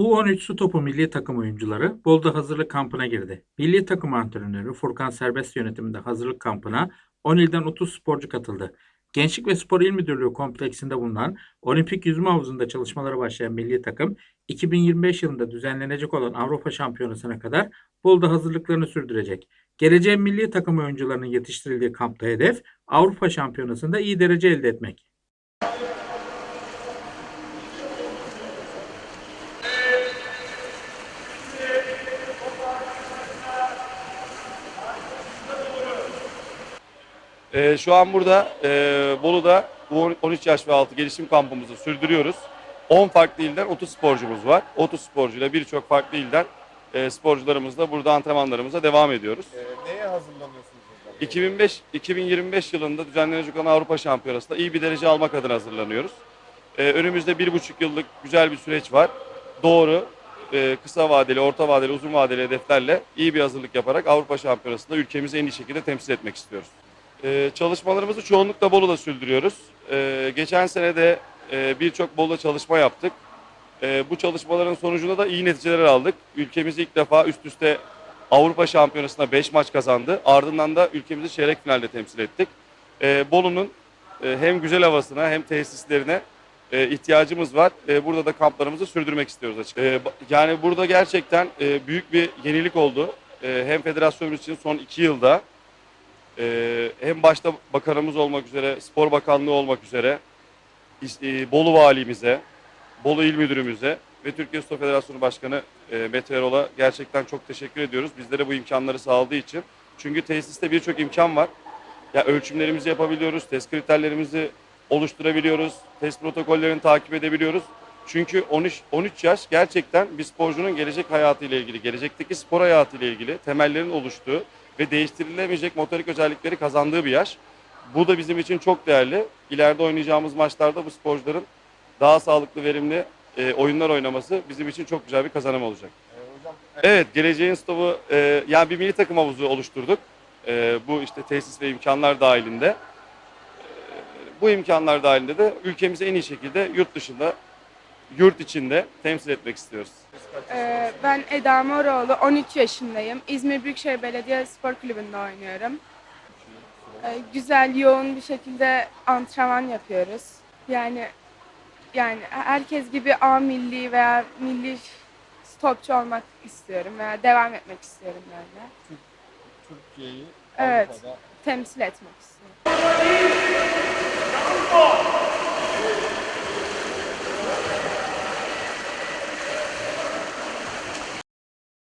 U13 su topu milli takım oyuncuları Bolu'da hazırlık kampına girdi. Milli takım antrenörü Furkan Serbest yönetiminde hazırlık kampına 10 ilden 30 sporcu katıldı. Gençlik ve Spor İl Müdürlüğü kompleksinde bulunan olimpik yüzme havuzunda çalışmalara başlayan milli takım 2025 yılında düzenlenecek olan Avrupa Şampiyonası'na kadar Bolu'da hazırlıklarını sürdürecek. Geleceğin milli takım oyuncularının yetiştirildiği kampta hedef Avrupa Şampiyonası'nda iyi derece elde etmek. Ee, şu an burada e, Bolu'da bu 13 yaş ve altı gelişim kampımızı sürdürüyoruz. 10 farklı ilden 30 sporcumuz var. 30 sporcuyla birçok farklı ilden e, sporcularımızla burada antrenmanlarımıza devam ediyoruz. Ee, neye hazırlanıyorsunuz hocam? 2005 2025 yılında düzenlenecek olan Avrupa Şampiyonası'nda iyi bir derece almak adına hazırlanıyoruz. Ee, önümüzde bir buçuk yıllık güzel bir süreç var. Doğru, e, kısa vadeli, orta vadeli, uzun vadeli hedeflerle iyi bir hazırlık yaparak Avrupa Şampiyonası'nda ülkemizi en iyi şekilde temsil etmek istiyoruz. Ee, çalışmalarımızı çoğunlukla Bolu'da sürdürüyoruz. Ee, geçen sene de e, birçok Bolu'da çalışma yaptık. Ee, bu çalışmaların sonucunda da iyi neticeler aldık. Ülkemiz ilk defa üst üste Avrupa Şampiyonası'nda 5 maç kazandı. Ardından da ülkemizi çeyrek finalde temsil ettik. Ee, Bolu'nun e, hem güzel havasına hem tesislerine e, ihtiyacımız var. E, burada da kamplarımızı sürdürmek istiyoruz açık. E, yani burada gerçekten e, büyük bir yenilik oldu. E, hem federasyonumuz için son iki yılda e, hem başta bakanımız olmak üzere, spor bakanlığı olmak üzere, e, Bolu valimize, Bolu il müdürümüze ve Türkiye Spor Federasyonu Başkanı e, Mete Erol'a gerçekten çok teşekkür ediyoruz. Bizlere bu imkanları sağladığı için. Çünkü tesiste birçok imkan var. Ya ölçümlerimizi yapabiliyoruz, test kriterlerimizi oluşturabiliyoruz, test protokollerini takip edebiliyoruz. Çünkü 13 13 yaş gerçekten bir sporcunun gelecek hayatıyla ilgili, gelecekteki spor hayatıyla ilgili temellerin oluştuğu ve değiştirilemeyecek motorik özellikleri kazandığı bir yaş. Bu da bizim için çok değerli. İleride oynayacağımız maçlarda bu sporcuların daha sağlıklı, verimli e, oyunlar oynaması bizim için çok güzel bir kazanım olacak. Evet, geleceğin stopu e, yani bir milli takım havuzu oluşturduk. E, bu işte tesis ve imkanlar dahilinde. E, bu imkanlar dahilinde de ülkemizi en iyi şekilde yurt dışında, yurt içinde temsil etmek istiyoruz. Ee, ben Eda Moroğlu, 13 yaşındayım. İzmir Büyükşehir Belediye Spor Kulübü'nde oynuyorum. Ee, güzel, yoğun bir şekilde antrenman yapıyoruz. Yani yani herkes gibi A milli veya milli topçu olmak istiyorum veya devam etmek istiyorum böyle. Türkiye'yi Evet. Avrupa'da Temsil etmek istiyorum.